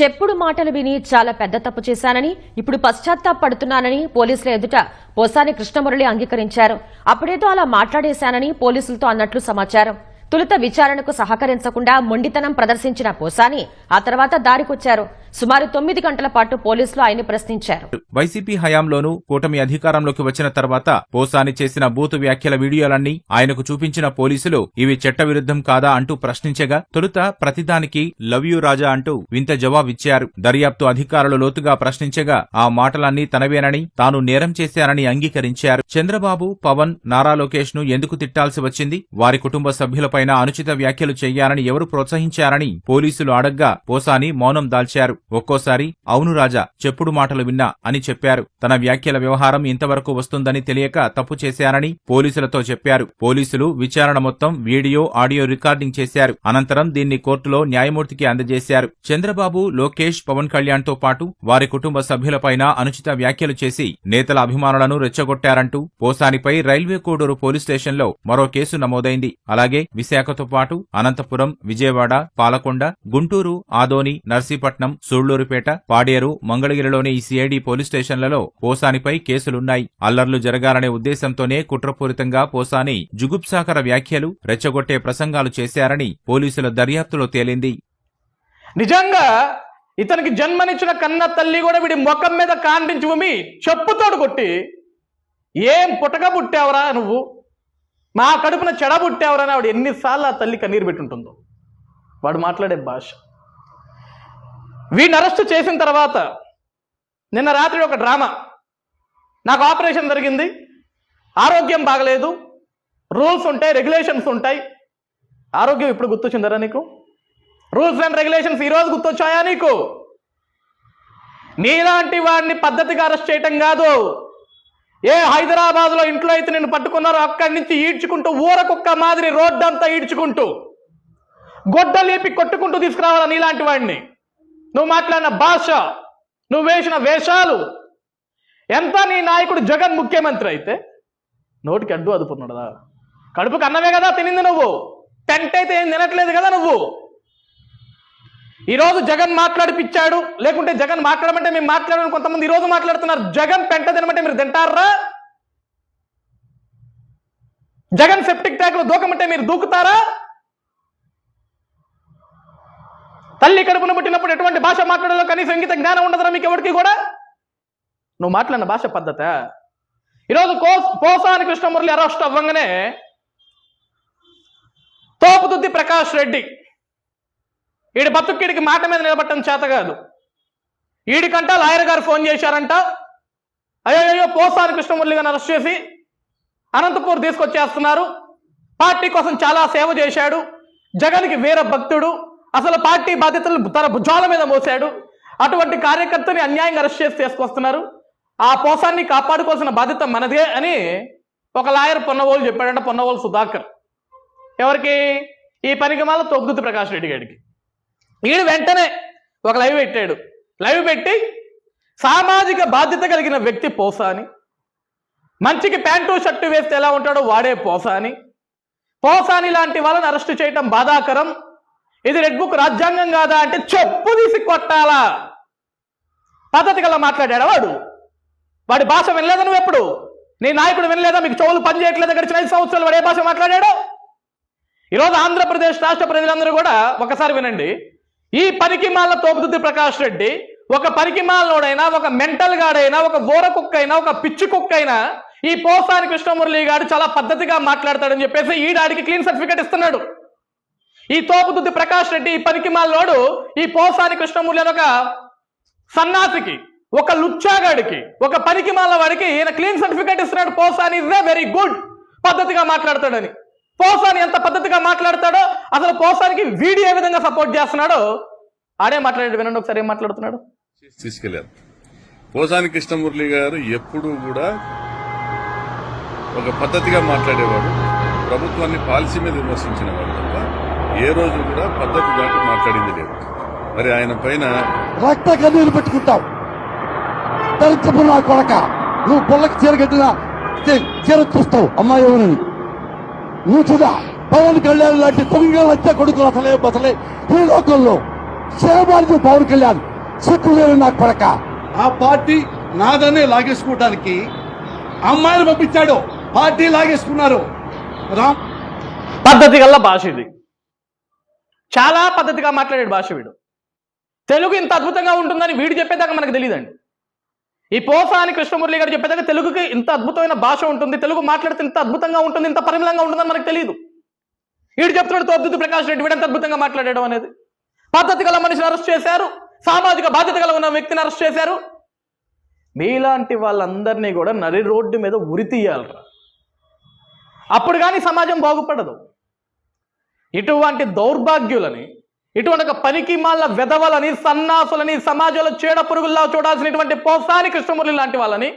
చెప్పుడు మాటలు విని చాలా పెద్ద తప్పు చేశానని ఇప్పుడు పశ్చాత్తాపడుతున్నానని పోలీసుల ఎదుట పోసాని కృష్ణమురళి అంగీకరించారు. అప్పుడేదో అలా మాట్లాడేశానని పోలీసులతో అన్నట్లు సమాచారం. తొలుత విచారణకు సహకరించకుండా మొండితనం ప్రదర్శించిన పోసాని ఆ తర్వాత దారికొచ్చారు. సుమారు తొమ్మిది గంటల పాటు పోలీసులు ఆయన్ని ప్రశ్నించారు. వైసీపీ హయాంలోనూ కూటమి అధికారంలోకి వచ్చిన తర్వాత పోసాని చేసిన బూతు వ్యాఖ్యల వీడియోలన్నీ ఆయనకు చూపించిన పోలీసులు ఇవి చట్టవిరుద్ధం కాదా అంటూ ప్రశ్నించగా తొలుత ప్రతిదానికి లవ్ యూ రాజా అంటూ వింత జవాబిచ్చారు. దర్యాప్తు అధికారులు లోతుగా ప్రశ్నించగా ఆ మాటలన్నీ తనవేనని తాను నేరం చేశానని అంగీకరించారు. చంద్రబాబు పవన్ నారా లోకేష్ను ఎందుకు తిట్టాల్సి వచ్చింది? వారి కుటుంబ సభ్యులపై పైన అనుచిత వ్యాఖ్యలు చేయాలని ఎవరు ప్రోత్సహించారని పోలీసులు అడగ్గా పోసాని మౌనం దాల్చారు. ఒక్కోసారి అవును రాజా చెప్పుడు మాటలు విన్నా అని చెప్పారు. తన వ్యాఖ్యల వ్యవహారం ఇంతవరకు వస్తుందని తెలియక తప్పు చేశానని పోలీసులతో చెప్పారు. పోలీసులు విచారణ మొత్తం వీడియో ఆడియో రికార్డింగ్ చేశారు. అనంతరం దీన్ని కోర్టులో న్యాయమూర్తికి అందజేశారు. చంద్రబాబు లోకేష్ పవన్ కళ్యాణ్తో పాటు వారి కుటుంబ సభ్యులపైన అనుచిత వ్యాఖ్యలు చేసి నేతల అభిమానులను రెచ్చగొట్టారంటూ పోసానిపై రైల్వే కోడూరు పోలీస్ స్టేషన్లో మరో కేసు నమోదైంది. అలాగే శాఖతో పాటు అనంతపురం విజయవాడ పాలకొండ గుంటూరు ఆదోని నర్సీపట్నం సూళ్ళూరుపేట పాడేరు మంగళగిరిలోని ఈ సిఐడి పోలీస్ స్టేషన్లలో పోసానిపై కేసులున్నాయి. అల్లర్లు జరగాలనే ఉద్దేశంతోనే కుట్రపూరితంగా పోసాని జుగుప్సాకర వ్యాఖ్యలు రెచ్చగొట్టే ప్రసంగాలు చేశారని పోలీసుల దర్యాప్తులో తేలింది. నిజంగా ఇతనికి జన్మనిచ్చిన కన్న తల్లి కూడా వీడి ముఖం మీద కాండించి ఉమి చెప్పుతోడు కొట్టి ఏం పుట్టక పుట్టావురా నువ్వు? మా కడుపున చెడబుట్టేవరని ఆవిడ ఎన్నిసార్లు ఆ తల్లి కన్నీరు పెట్టుంటుందో. వాడు మాట్లాడే భాష. వీడిని అరెస్ట్ చేసిన తర్వాత నిన్న రాత్రి ఒక డ్రామా. నాకు ఆపరేషన్ జరిగింది. ఆరోగ్యం బాగలేదు. రూల్స్ ఉంటాయి రెగ్యులేషన్స్ ఉంటాయి. ఆరోగ్యం ఇప్పుడు గుర్తొచ్చిందరా నీకు? రూల్స్ అండ్ రెగ్యులేషన్స్ ఈరోజు గుర్తొచ్చాయా నీకు? నీలాంటి వాడిని పద్ధతిగా అరెస్ట్ చేయటం కాదు. ఏ హైదరాబాద్లో ఇంట్లో అయితే నిన్ను పట్టుకున్నారో అక్కడి నుంచి ఈడ్చుకుంటూ ఊరకుక్క మాదిరి రోడ్డంతా ఈడ్చుకుంటూ గొడ్డ లేపి కొట్టుకుంటూ తీసుకురావాలా ఇలాంటి వాడిని? నువ్వు మాట్లాడిన భాష నువ్వు వేసిన వేషాలు ఎంత నీ నాయకుడు జగన్ ముఖ్యమంత్రి అయితే నోటికి అడ్డు అదుపున్నాడా కడుపుకు అన్నవే కదా తినింది నువ్వు. టెంట్ అయితే ఏం తినట్లేదు కదా నువ్వు. ఈరోజు జగన్ మాట్లాడిపిచ్చాడు. లేకుంటే జగన్ మాట్లాడమంటే మేము మాట్లాడమని కొంతమంది ఈరోజు మాట్లాడుతున్నారు. జగన్ పెంట తినమంటే మీరు తింటారా? జగన్ సెప్టిక్ ట్యాంకులు దూకమంటే మీరు దూకుతారా? తల్లి కడుపున పుట్టినప్పుడు ఎటువంటి భాష మాట్లాడాలో కనీసం ఇంగిత జ్ఞానం ఉండదురా మీకు ఎవరికి కూడా? నువ్వు మాట్లాడిన భాష పద్ధత? ఈరోజు కో పోసాని కృష్ణమురళి అరెస్ట్ అవ్వంగానే తోపుదుద్ది ప్రకాష్ రెడ్డి. వీడి బతుక్కిడికి మాట మీద నిలబట్టడం చేత కాదు. వీడికంట లాయర్ గారు ఫోన్ చేశారంట. అయ్యో అయ్యో పోసాని కృష్ణమురళి గారిని అరెస్ట్ చేసి అనంతపూర్ తీసుకొచ్చేస్తున్నారు. పార్టీ కోసం చాలా సేవ చేశాడు. జగన్కి వీర భక్తుడు. అసలు పార్టీ బాధ్యతలు తన భుజాల మీద మోసాడు అటువంటి కార్యకర్తని అన్యాయంగా అరెస్ట్ చేసి తీసుకొస్తున్నారు. ఆ పోసాన్ని కాపాడుకోవాల్సిన బాధ్యత మనదే అని ఒక లాయర్ పొన్నవోలు చెప్పాడంట పొన్నవోలు సుధాకర్. ఎవరికి? ఈ పనికి మాల తొగ్గుద్ది ప్రకాష్ రెడ్డి గారికి. వీడు వెంటనే ఒక లైవ్ పెట్టాడు. లైవ్ పెట్టి సామాజిక బాధ్యత కలిగిన వ్యక్తి పోసాని మంచికి ప్యాంటు షర్టు వేస్తే ఎలా ఉంటాడో వాడే పోసాని పోసాని లాంటి వాళ్ళని అరెస్ట్ చేయటం బాధాకరం. ఇది రెడ్ బుక్ రాజ్యాంగం కాదా అంటే చెప్పు తీసి కొట్టాలా. పద్ధతి గల మాట్లాడాడు వాడు? వాడి భాష వినలేదా నువ్వు ఎప్పుడు? నీ నాయకుడు వినలేదా? మీకు చెవులు పనిచేయట్లేదు గడిచిన ఐదు సంవత్సరాలు వాడు ఏ భాష మాట్లాడాడు? ఈరోజు ఆంధ్రప్రదేశ్ రాష్ట్ర ప్రజలందరూ కూడా ఒకసారి వినండి. ఈ పరికిమాల తోపుదుద్ది ప్రకాష్ రెడ్డి. ఒక పనికిమాలనోడైనా ఒక మెంటల్ గాడైనా ఒక బోర కుక్క అయినా ఒక పిచ్చి కుక్క అయినా ఈ పోసాని కృష్ణమురళి గారు చాలా పద్ధతిగా మాట్లాడతాడని చెప్పేసి ఈ డాడికి క్లీన్ సర్టిఫికేట్ ఇస్తున్నాడు. ఈ తోపుదుద్ది ప్రకాష్ రెడ్డి ఈ పనికిమాలనోడు ఈ పోసాని కృష్ణమురళి అని ఒక సన్నాసికి ఒక లుచ్చాగాడికి ఒక పనికి మాల వాడికి ఈయన క్లీన్ సర్టిఫికేట్ ఇస్తున్నాడు. పోసాని ఇస్ వెరీ గుడ్ పద్ధతిగా మాట్లాడతాడని. పోసాని ఎంత పద్ధతిగా మాట్లాడతాడో అసలు పోసానికి వీడియో ఏ విధంగా సపోర్ట్ చేస్తున్నాడో ఆడే మాట్లాడాడు వినండి ఒకసారి ఏం మాట్లాడుతున్నాడు? తీసుకెళ్ళారు పోసాని కృష్ణమురళి గారు ఎప్పుడూ కూడా ఒక పద్ధతిగా మాట్లాడేవాడు ప్రభుత్వాన్ని పాలసీ మీద విమర్శించిన వాడు తప్ప ఏ రోజు కూడా పద్ధతి దాటి మాట్లాడింది లేదు. మరి ఆయన పైన రక్త కన్నీరు పెట్టుకుంటావు. దరిద్రపు నా కొడక నువ్వు పొల్లకి చీర కట్టిన చీ- చీర చూస్తావు అమ్మాయి ఎవరని? చూడా పవన్ కళ్యాణ్ లాంటి తొంగ వచ్చే కొడుకులు అసలే అసలే ఈ లోకంలో చేయబాలి పవన్ కళ్యాణ్ సిక్కు లేని నా కొడక. ఆ పార్టీ నాదనే లాగేసుకోవడానికి అమ్మాయిలు పంపించాడు. పార్టీ లాగేసుకున్నారు. రామ్. పద్ధతి గల్ల భాష ఇది. చాలా పద్ధతిగా మాట్లాడాడు భాష వీడు. తెలుగు ఇంత అద్భుతంగా ఉంటుందని వీడు చెప్పేదాకా మనకు తెలియదండి ఈ పోసాని కృష్ణమురళి గారు చెప్పేదాకా తెలుగుకి ఇంత అద్భుతమైన భాష ఉంటుంది తెలుగు మాట్లాడితే ఇంత అద్భుతంగా ఉంటుంది ఇంత పరిమళంగా ఉంటుందని మనకు తెలియదు వీడు చెప్తున్నాడు తోద్దుతు ప్రకాష్ రెడ్డి వీడంత ఎంత అద్భుతంగా మాట్లాడడం అనేది. పద్ధతి గల మనిషిని అరెస్ట్ చేశారు సామాజిక బాధ్యత గల ఉన్న వ్యక్తిని అరెస్ట్ చేశారు. మీలాంటి వాళ్ళందరినీ కూడా నరి రోడ్డు మీద ఉరి తీయాలరా. అప్పుడు కానీ సమాజం బాగుపడదు. ఇటువంటి దౌర్భాగ్యులని ఇటువంటి ఒక పనికి మాల వెధవలని సన్నాసులని సమాజంలో చేడ పురుగుల్లా చూడాల్సినటువంటి పోసాని కృష్ణమురళి లాంటి వాళ్ళని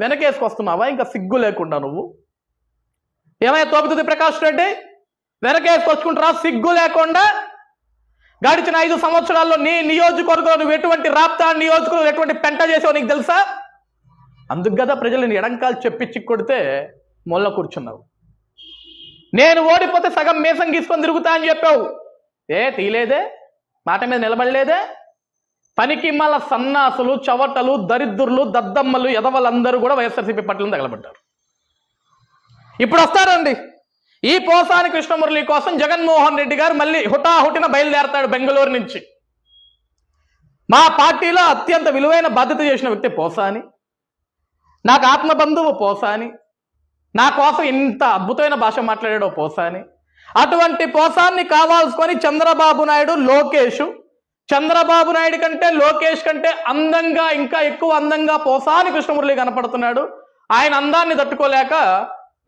వెనకేసుకొస్తున్నావా? ఇంకా సిగ్గు లేకుండా నువ్వు. ఏమైనా తోపుతుంది ప్రకాష్ రెడ్డి? వెనకేసుకొచ్చుకుంటారా సిగ్గు లేకుండా? గడిచిన ఐదు సంవత్సరాల్లో నీ నియోజకవర్గంలో నువ్వు ఎటువంటి రాప్తా నియోజకవర్గం ఎటువంటి పెంట చేసావు నీకు తెలుసా? అందుకు కదా ప్రజలను ఎడంకాలు చెప్పించి కొడితే మొల్ల కూర్చున్నావు. నేను ఓడిపోతే సగం మీసం గీసుకొని తిరుగుతా అని చెప్పావు. ఏ తీలేదే మాట మీద నిలబడలేదే? పనికిమ్మల సన్నాసులు చవటలు దరిద్రులు దద్దమ్మలు ఎదవలందరూ కూడా వైఎస్ఆర్సీపీ పట్లను తగలబడ్డారు. ఇప్పుడు వస్తారండి. ఈ పోసాని కృష్ణమురళి కోసం జగన్మోహన్ రెడ్డి గారు మళ్ళీ హుటాహుటిన బయలుదేరతాడు బెంగళూరు నుంచి. మా పార్టీలో అత్యంత విలువైన బాధ్యత చేసిన వ్యక్తి పోసాని. నాకు ఆత్మబంధువు పోసాని. నా కోసం ఇంత అద్భుతమైన భాష మాట్లాడాడో పోసాని. అటువంటి పోసాన్ని కావాల్సుకొని చంద్రబాబు నాయుడు లోకేష్. చంద్రబాబు నాయుడు కంటే లోకేష్ కంటే అందంగా ఇంకా ఎక్కువ అందంగా పోసాని కృష్ణమురళి కనపడుతున్నాడు. ఆయన అందాన్ని తట్టుకోలేక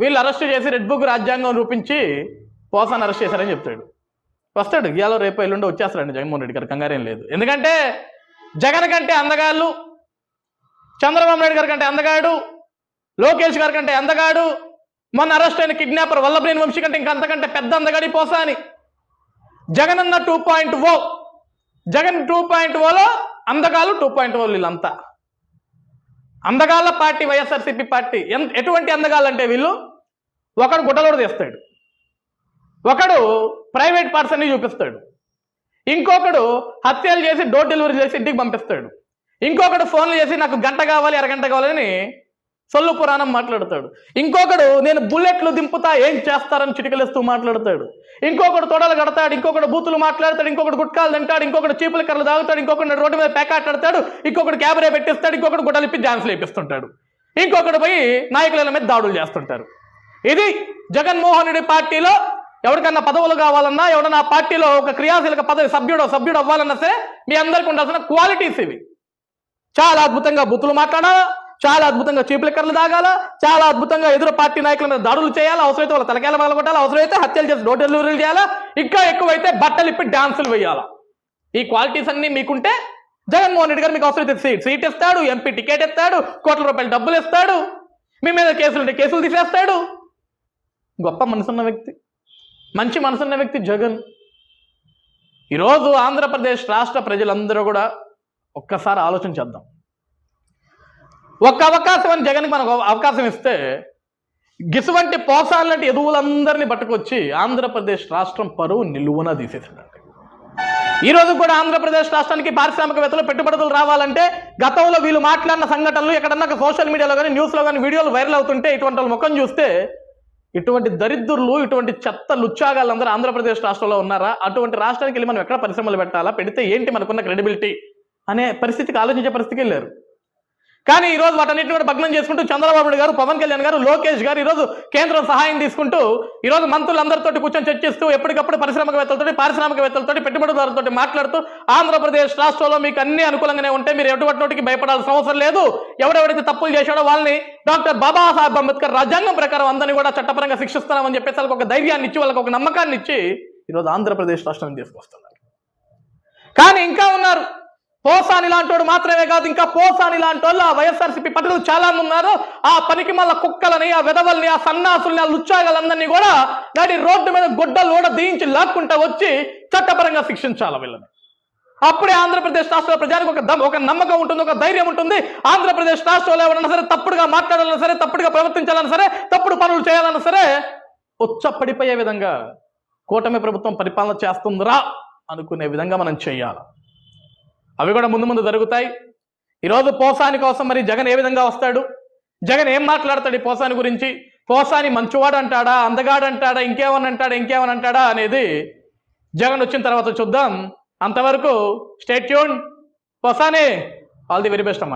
వీళ్ళు అరెస్ట్ చేసి రెడ్ బుక్ రాజ్యాంగం రూపించి పోసాన్ని అరెస్ట్ చేశారని చెప్తాడు. వస్తాడు. ఇవాళ రేపు ఎల్లుండి వచ్చేస్తాడండి జగన్మోహన్ రెడ్డి గారు. కంగారేం లేదు. ఎందుకంటే జగన్ కంటే అందగాళ్ళు చంద్రబాబు నాయుడు గారి కంటే అందగాడు లోకేష్ గారి కంటే అందగాడు మొన్న అరెస్ట్ అయిన కిడ్నాపర్ వల్లభనేని వంశీ కంటే ఇంకా అంతకంటే పెద్ద అందగాడి పోసాని oh. జగన్ అన్న two point o Jagan two point Ola అందగాలు టూ పాయింట్ ఓ వీళ్ళంతా. అందగాళ్ళ పార్టీ వైఎస్ఆర్సీపీ పార్టీ. ఎంత ఎటువంటి అందగాళ్ళు అంటే వీళ్ళు? ఒకడు గుడ్డలోడు తీస్తాడు. ఒకడు ప్రైవేట్ పర్సన్ని చూపిస్తాడు. ఇంకొకడు హత్యలు చేసి డోర్ డెలివరీ చేసి ఇంటికి పంపిస్తాడు. ఇంకొకడు ఫోన్లు చేసి నాకు గంట కావాలి అరగంట కావాలని సొల్లు పురాణం మాట్లాడతాడు. ఇంకొకడు నేను బుల్లెట్లు దింపుతా ఏం చేస్తారని చిటికలేస్తూ మాట్లాడతాడు. ఇంకొకడు తొడలు కడతాడు ఇంకొకడు బూతులు మాట్లాడతాడు ఇంకొకడు గుట్కాలు తింటాడు ఇంకొకడు చీపుల కర్రలు తాగుతాడు ఇంకొకడు రోడ్డు మీద పేకాటాడతాడు ఇంకొకడు క్యాబరే పెట్టిస్తాడు ఇంకొకడు గుడ్డలు ఇప్పి డాన్స్లు వేపిస్తుంటాడు. ఇంకొకడు పోయి నాయకుల మీద దాడులు చేస్తుంటారు. ఇది జగన్మోహన్ రెడ్డి పార్టీలో ఎవరికన్నా పదవులు కావాలన్నా ఎవడన్నా పార్టీలో ఒక క్రియాశీలక పదవి సభ్యుడు సభ్యుడు అవ్వాలన్నా సరే మీ అందరికి ఉండాల్సిన క్వాలిటీస్ ఇవి. చాలా అద్భుతంగా బుతులు మాట్లాడాలా? చాలా అద్భుతంగా చీపుల కర్రలు తాగాల చాలా అద్భుతంగా ఎదురు పార్టీ నాయకుల మీద దాడులు చేయాలి? అవసరమైతే వాళ్ళ తలకాయలు పగలగొట్టాలి అవసరమైతే హత్యలు చేసి డోర్ డెలివరీలు చేయాలా? ఇంకా ఎక్కువైతే బట్టలు ఇప్పి డాన్సులు వేయాలా? ఈ క్వాలిటీస్ అన్నీ మీకుంటే జగన్మోహన్ రెడ్డి గారు మీకు అవసరమైతే సీట్ సీట్ ఇస్తాడు ఎంపీ టికెట్ ఇస్తాడు కోట్ల రూపాయలు డబ్బులు ఇస్తాడు మీ మీద కేసులు కేసులు తీసేస్తాడు. గొప్ప మనసున్న వ్యక్తి మంచి మనసున్న వ్యక్తి జగన్. ఈరోజు ఆంధ్రప్రదేశ్ రాష్ట్ర ప్రజలందరూ కూడా ఒక్కసారి ఆలోచన చేద్దాం. ఒక్క అవకాశం అని జగన్కి మనకు అవకాశం ఇస్తే గిసువంటి పోసాలంటే ఎదువులందరినీ పట్టుకొచ్చి ఆంధ్రప్రదేశ్ రాష్ట్రం పరువు నిలువున తీసేసాడండి ఈ రోజు కూడా ఆంధ్రప్రదేశ్ రాష్ట్రానికి పారిశ్రామికవేత్తలు పెట్టుబడులు రావాలంటే గతంలో వీళ్ళు మాట్లాడిన సంఘటనలు ఎక్కడన్నా సోషల్ మీడియాలో కానీ న్యూస్లో కానీ వీడియోలు వైరల్ అవుతుంటే ఇటువంటి ముఖం చూస్తే ఇటువంటి దరిద్రులు ఇటువంటి చెత్త లుచ్చాగాళ్ళందరూ ఆంధ్రప్రదేశ్ రాష్ట్రంలో ఉన్నారా? అటువంటి రాష్ట్రానికి వెళ్ళి మనం ఎక్కడ పరిశ్రమలు పెట్టాలా? పెడితే ఏంటి మనకున్న క్రెడిబిలిటీ? అనే పరిస్థితికి ఆలోచించే పరిస్థితికి వెళ్ళారు. కానీ ఈ రోజు వాటన్నిటిని కూడా భగ్నం చేసుకుంటూ చంద్రబాబు నాయుడు గారు పవన్ కళ్యాణ్ గారు లోకేష్ గారు ఈరోజు కేంద్రం సహాయం తీసుకుంటూ ఈ రోజు మంత్రులందరితో కూర్చొని చర్చిస్తూ ఎప్పటికప్పుడు పారిశ్రామికవేత్తలతో పారిశ్రామికవేత్తలతో పెట్టుబడిదారులతో మాట్లాడుతూ ఆంధ్రప్రదేశ్ రాష్ట్రంలో మీకు అన్ని అనుకూలంగానే ఉంటే మీరు ఎటువంటి నోటికి భయపడాల్సిన అవసరం లేదు. ఎవడెవడైతే తప్పులు చేశాడో వాళ్ళని డాక్టర్ బాబాసాహెబ్ అంబేద్కర్ రాజ్యాంగం ప్రకారం అందరినీ కూడా చట్టపరంగా శిక్షిస్తున్నామని చెప్పేసి వాళ్ళకి ఒక ధైర్యాన్ని ఇచ్చి వాళ్ళకి ఒక నమ్మకాన్ని ఇచ్చి ఈరోజు ఆంధ్రప్రదేశ్ రాష్ట్రాన్ని తీసుకొస్తున్నారు. కానీ ఇంకా ఉన్నారు. పోసాని లాంటి మాత్రమే కాదు ఇంకా పోసాని లాంటి వాళ్ళు ఆ వైఎస్ఆర్సీపీ పట్టులు చాలా మంది ఉన్నారు. ఆ పనికి మళ్ళ కుక్కలని ఆ విధవల్ని ఆ సన్నాసుల్ని ఆ లుచ్చాగలందరినీ కూడా దాని రోడ్డు మీద గుడ్డలు కూడా దీయించి లాక్కుంటా వచ్చి చట్టపరంగా శిక్షించాలి వీళ్ళని. అప్పుడే ఆంధ్రప్రదేశ్ రాష్ట్ర ప్రజానికి ఒక ఒక నమ్మకం ఉంటుంది ఒక ధైర్యం ఉంటుంది. ఆంధ్రప్రదేశ్ రాష్ట్రంలో ఎవరన్నా సరే తప్పుడుగా మాట్లాడాలన్నా సరే తప్పుడుగా ప్రవర్తించాలన్నా సరే తప్పుడు పనులు చేయాలన్నా సరే ఉచ్చ పడిపోయే విధంగా కూటమి ప్రభుత్వం పరిపాలన చేస్తుందిరా అనుకునే విధంగా మనం చేయాలి. అవి కూడా ముందు ముందు జరుగుతాయి. ఈరోజు పోసాని కోసం మరి జగన్ ఏ విధంగా వస్తాడు? జగన్ ఏం మాట్లాడతాడు ఈ పోసాని గురించి? పోసాని మంచివాడు అంటాడా అందగాడు అంటాడా ఇంకేమని అంటాడా ఇంకేమని అంటాడా అనేది జగన్ వచ్చిన తర్వాత చూద్దాం. అంతవరకు stay tuned Posani all the very best అమ్మా.